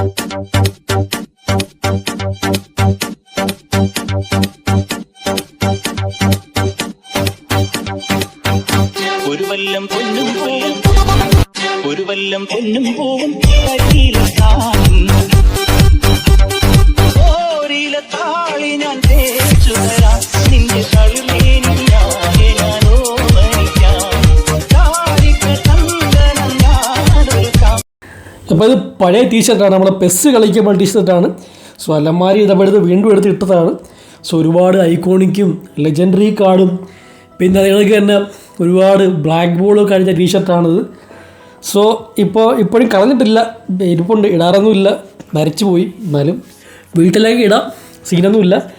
ഒരു വല്ലം പൊന്നും പോവും. ഒരു വല്ലം പൊന്നും പോവും. ഓരില താളി ഞാൻ തേച്ചു തരാം. അപ്പോൾ ഇത് പഴയ ടീഷർട്ടാണ്. നമ്മൾ പെസ് കളിക്കുമ്പോൾ ടീഷർട്ടാണ്. സോ അലമാരി ഇടപെടുത്ത് വീണ്ടും എടുത്ത് ഇട്ടതാണ് സോ ഒരുപാട് ഐക്കോണിക്കും ലെജൻഡറി കാർഡും. പിന്നെ അതുകൾക്ക് തന്നെ ഒരുപാട് ബ്ലാക്ക് ബോളും കഴിഞ്ഞ ടീഷർട്ടാണിത്. സോ ഇപ്പോൾ ഇപ്പോഴും കളഞ്ഞിട്ടില്ല. ഇരിപ്പുണ്ട്. ഇടാറൊന്നുമില്ല. മരിച്ചു പോയി എന്നാലും വീട്ടിലേക്ക് ഇടാം. സീനൊന്നുമില്ല.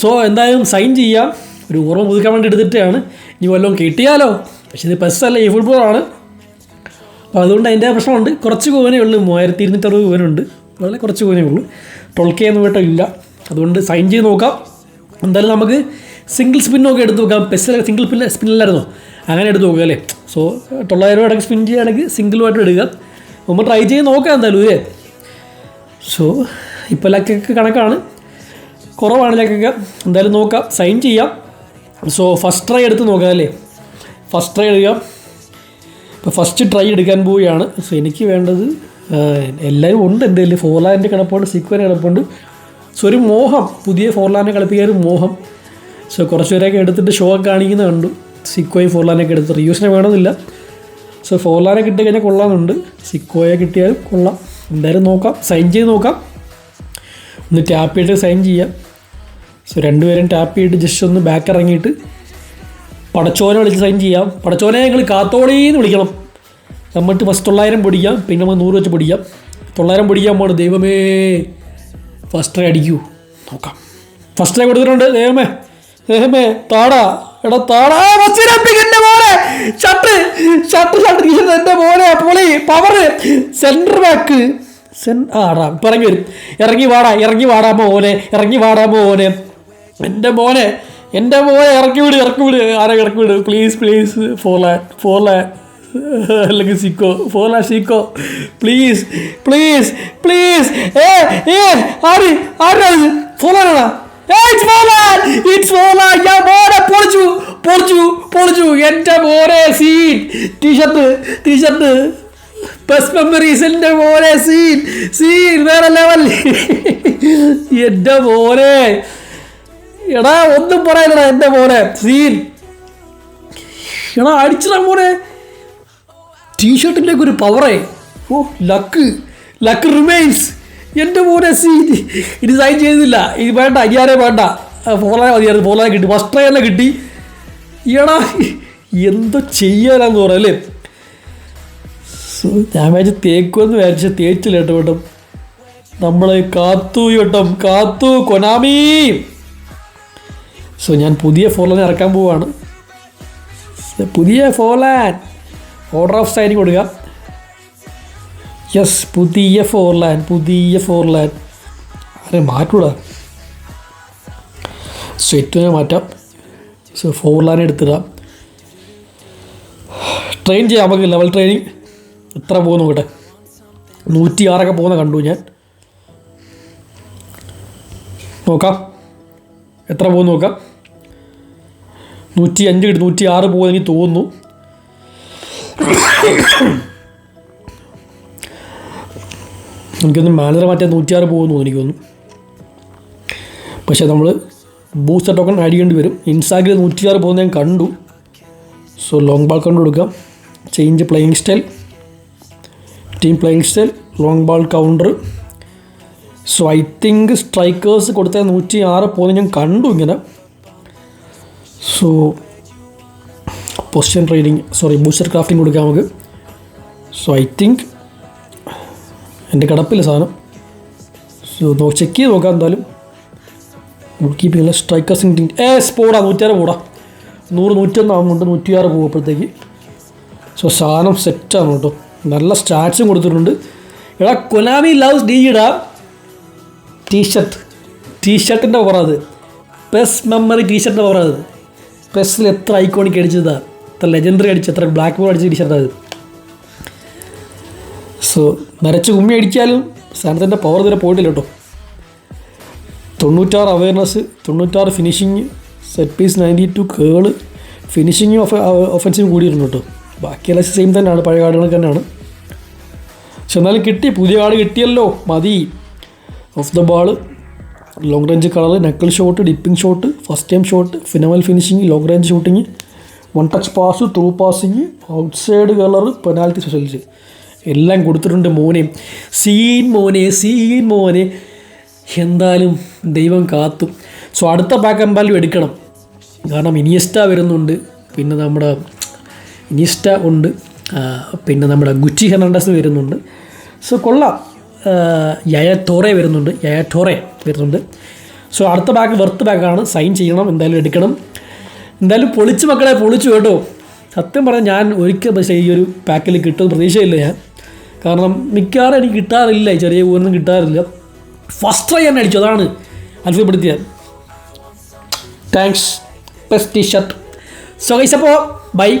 സോ എന്തായാലും സൈൻ ചെയ്യാം. ഒരു ഓർമ്മ പുതുക്കാൻ വേണ്ടി എടുത്തിട്ടാണ്. ഇനി വല്ലതും കിട്ടിയാലോ? പക്ഷേ ഇത് പെസ്സല്ല ഈ ഫുട്ബോളാണ് അപ്പോൾ അതുകൊണ്ട് അതിന്റെ പ്രശ്നമുണ്ട്. കുറച്ച് കൂവനേ ഉള്ളൂ. മൂവായിരത്തി ഇരുന്നൂറ്ററുപത് കൂവനുണ്ട് വളരെ കുറച്ച് കൂവനേ ഉള്ളൂ. ട്വൽ കെ എന്ന് കേട്ടോ ഇല്ല. അതുകൊണ്ട് സൈൻ ചെയ്ത് നോക്കാം. എന്തായാലും നമുക്ക് സിംഗിൾ സ്പിന്നൊക്കെ എടുത്ത് നോക്കാം. പെസ്സിൽ സിംഗിൾ സ്പിൻ സ്പിന്നല്ലായിരുന്നോ അങ്ങനെ എടുത്ത് നോക്കുക അല്ലേ? സോ തൊള്ളായിരം രൂപ അടക്കം സ്പിൻ ചെയ്യുകയാണെങ്കിൽ സിംഗിളുമായിട്ട് എടുക്കുക. നമ്മൾ ട്രൈ ചെയ്ത് നോക്കാം എന്തായാലും അല്ലേ? സോ ഇപ്പോൾ ലക്കൊക്കെ കണക്കാണ്. കുറവാണ് ലക്കൊക്കെ. എന്തായാലും നോക്കാം. സൈൻ ചെയ്യാം. സോ ഫസ്റ്റ് ട്രൈ എടുത്ത് നോക്കാം അല്ലേ? ഫസ്റ്റ് ട്രൈ എടുക്കാം. ഇപ്പോൾ ഫസ്റ്റ് ട്രൈ എടുക്കാൻ പോവുകയാണ്. സോ എനിക്ക് വേണ്ടത് എല്ലാവരും ഉണ്ട് എന്റെ കയ്യിൽ ഫോർലാൻഡ് കിടപ്പുണ്ട് സിക്വൻ കിടപ്പുണ്ട്. സോ ഒരു മോഹം പുതിയ ഫോർലാൻഡ് കളിപ്പിക്കാൻ ഒരു മോഹം. സോ കുറച്ച് പേരൊക്കെ എടുത്തിട്ട് ഷോ ഒക്കെ കാണിക്കുന്നത് കണ്ടു. സിക്കോയും ഫോർലാനൊക്കെ എടുത്ത്. റിയൂസിനെ വേണമെന്നില്ല. സോ ഫോർലാനെ കിട്ടി കഴിഞ്ഞാൽ കൊള്ളാമെന്നുണ്ട്. സിക്കോയെ കിട്ടിയാലും കൊള്ളാം. എന്തായാലും നോക്കാം. സൈൻ ചെയ്ത് നോക്കാം. ഒന്ന് ടാപ്പ് ചെയ്തിട്ട് സൈൻ ചെയ്യാം. സോ രണ്ടുപേരും ടാപ്പ് ചെയ്തിട്ട് ജസ്റ്റ് ഒന്ന് ബാക്ക് ഇറങ്ങിയിട്ട് പടച്ചോനെ വിളിച്ച് സൈൻ ചെയ്യാം. പടച്ചോനെ ഞങ്ങൾ കാത്തോളീന്ന് വിളിക്കണം. എന്നിട്ട് ഫസ്റ്റ് തൊള്ളായിരം പൊടിക്കാം പിന്നെ നമ്മൾ നൂറ് വെച്ച് പൊടിക്കാം. തൊള്ളായിരം പൊടിക്കാൻ പോണ്. ദൈവമേ ഫസ്റ്റ് ട്രൈ അടിക്കൂ. നോക്കാം. ഫസ്റ്റ് ട്രൈ കൊടുത്തിട്ടുണ്ട്. ദൈവമേ ദൈവമേ താടാ. എടാ താടാ. എന്റെ മോനെ. ഷട്ട് ഷട്ട് ഷട്ട് എന്റെ മോനെ. പൊളി പവർ സെന്റർ ബാക്ക് സെൻ ആടാ ഇപ്പം ഇറങ്ങി വരും. ഇറങ്ങി വാടാ ഇറങ്ങി വാടാ മോനെ. ഇറങ്ങി വാടാ മോനെ. എന്റെ മോനെ എന്റെ മോനെ ഇറക്കി വിട് ഇറക്കി വിട്. ആരെ ഇറക്കി വിട്? Please please Forlan Forlan അല്ലെങ്കിൽ സിക്കോ ഫോർ ലാ സിക്കോ പ്ലീസ് പ്ലീസ് പ്ലീസ് ഏ ഏ ആര് ആരാണ് ഫോർ ഫോലാനാണോ ഇറ്റ്സ് ഇറ്റ്സ് മോനെ ടീഷർട്ട് ടീഷർട്ട് സീൻ ലെവൽ മോനെ. എടാ ഒന്നും പറയാനടാ എന്റെ മോനെ. സീൻ. എടാ അടിച്ചടാ മോനെ. ടീഷർട്ടിന്റെ ഒക്കെ ഒരു പവറേ ഓ ലക്ക് ലക്ക് റിമെയിൻസ് എന്റെ മോനെ സീൻ. ഇത് സൈൻ ചെയ്തില്ല. ഇത് വേണ്ട അരിയാരെ വേണ്ട. ഫോളാൻ മതിയായിരുന്നു. ഫോളാൻ കിട്ടി. ഫസ്റ്റ് ട്രൈ തന്നെ കിട്ടി? എടാ എന്തോ ചെയ്യാനാന്ന് പറയാം അല്ലേ? സോ ഞാൻ വിചാരിച്ച് തേക്കുമെന്ന് വിചാരിച്ച തേച്ചില്ല കേട്ടോ കേട്ടോ. നമ്മളെ കാത്തു കേട്ടോ. കാത്തു കൊനാമി. സോ ഞാൻ പുതിയ ഫോർ ലൈൻ ഇറക്കാൻ പോവുകയാണ് പുതിയ four line order of signing കൊടുക്കുക യെസ് പുതിയ ഫോർ ലൈൻ പുതിയ ഫോർ ലൈൻ ആരെ മാറ്റൂടാ. സോ ഏറ്റവും മാറ്റാം. സോ ഫോർ ലൈൻ എടുത്തിടാം. ട്രെയിൻ ചെയ്യാം നമുക്ക് ലെവൽ ട്രെയിനിങ് എത്ര പോകുന്നു നോക്കട്ടെ. നൂറ്റി ആറൊക്കെ പോകുന്ന കണ്ടു ഞാൻ. നോക്കാം. എത്ര പോകും നോക്കാം. നൂറ്റി അഞ്ച് കിട്ടും നൂറ്റി ആറ് പോകും എനിക്ക് തോന്നുന്നു. എനിക്കൊന്ന് മാനേജർ മാറ്റാൻ നൂറ്റിയാറ് പോകുന്നു എനിക്ക് തോന്നുന്നു. പക്ഷേ നമ്മൾ ബൂസ്റ്റർ ടോക്കൺ ആഡ് ചെയ്യേണ്ടി വരും. ഇൻസ്റ്റാഗ്രിൽ നൂറ്റിയാറ് പോകുന്ന ഞാൻ കണ്ടു. സോ ലോങ് ബാൾ കൗണ്ട് കൊടുക്കാം change playing style team playing style long ball counter so I think strikers കൊടുത്ത നൂറ്റി ആറ് പോയിന്റ് ഞാൻ കണ്ടു ഇങ്ങനെ. So position training sorry booster crafting കൊടുക്കാം നമുക്ക്. സോ ഐ തിങ്ക് എന്റെ കിടപ്പില്ല സാധനം. സോ ചെക്ക് ചെയ്ത് നോക്കാം എന്തായാലും. ഗുഡ് കീപ്പിംഗ് സ്ട്രൈക്കേഴ്സിങ് ഏ സ്പോടാ നൂറ്റിയാറ് പോടാ. നൂറ് നൂറ്റൊന്ന് ആകുന്നുണ്ട് നൂറ്റിയാറ് പോകുമ്പോഴത്തേക്ക് സോ സാധനം സെറ്റാണ് കേട്ടോ. നല്ല സ്റ്റാറ്റ്സും കൊടുത്തിട്ടുണ്ട്. എടാ കൊനാമി ലവ്സ് ഡി ഇടാ ടീഷർട്ട് ടീഷർട്ടിന്റെ ഓവറത് പെസ് മെമ്മറി ടീഷർട്ടിന്റെ ഓവറത് പെസ്സിൽ എത്ര ഐക്കോണിക് അടിച്ചതാണ് എത്ര ലെജൻഡറി അടിച്ച എത്ര ബ്ലാക്ക് ബോൾ അടിച്ച ടീഷർട്ടാണ് സോ നരച്ച് കുമ്മി അടിച്ചാലും സാധനത്തിന്റെ പവർ ഇതുവരെ പോയിട്ടില്ല കേട്ടോ. തൊണ്ണൂറ്റാറ് അവയർനെസ് തൊണ്ണൂറ്റാറ് finishing set piece ninety two curl finishing off offensive കൂടിയിരുന്നു കേട്ടോ. ബാക്കിയെല്ലാം സെയിം തന്നെയാണ് പഴയ കാർഡുകൾ തന്നെയാണ്. പക്ഷെ എന്നാലും കിട്ടി പുതിയ കാർഡ് കിട്ടിയല്ലോ മതി. Off the ball long range colour knuckle shot dipping shot first time shot finesse finishing long range shooting one touch pass through passing outside curler penalty specials എല്ലാം കൊടുത്തിട്ടുണ്ട് മോനെ. സീൻ മോനെ സീൻ മോനെ. എന്തായാലും ദൈവം കാത്തു. സോ അടുത്ത pack എമ്പാലും എടുക്കണം. കാരണം ഇനിയസ്റ്റ വരുന്നുണ്ട്. പിന്നെ നമ്മുടെ ഇനിയസ്റ്റ ഉണ്ട്. പിന്നെ നമ്മുടെ ഗുച്ചി ഹെർണാണ്ടസ് വരുന്നുണ്ട്. സോ കൊള്ളാം. യയ ടോറെ വരുന്നുണ്ട്. യയ ടോറെ വരുന്നുണ്ട്. സോ അടുത്ത ബാക്ക് വെർത്ത് ബാക്കാണ് സൈൻ ചെയ്യണം. എന്തായാലും എടുക്കണം. എന്തായാലും പൊളിച്ച് മക്കളെ പൊളിച്ചു കേട്ടോ. സത്യം പറഞ്ഞാൽ ഞാൻ ഒരിക്കൽ പക്ഷേ ഈ ഒരു പാക്കിൽ കിട്ടുമെന്ന് പ്രതീക്ഷയില്ല ഞാൻ. കാരണം മിക്കവാറും എനിക്ക് കിട്ടാറില്ല. ചെറിയ ഊരൊന്നും കിട്ടാറില്ല. ഫസ്റ്റ് ട്രൈ തന്നെ അടിച്ചു. അതാണ് അത്ഭുതപ്പെടുത്തിയത്. Thanks best T-shirt so guys അപ്പോൾ ബൈ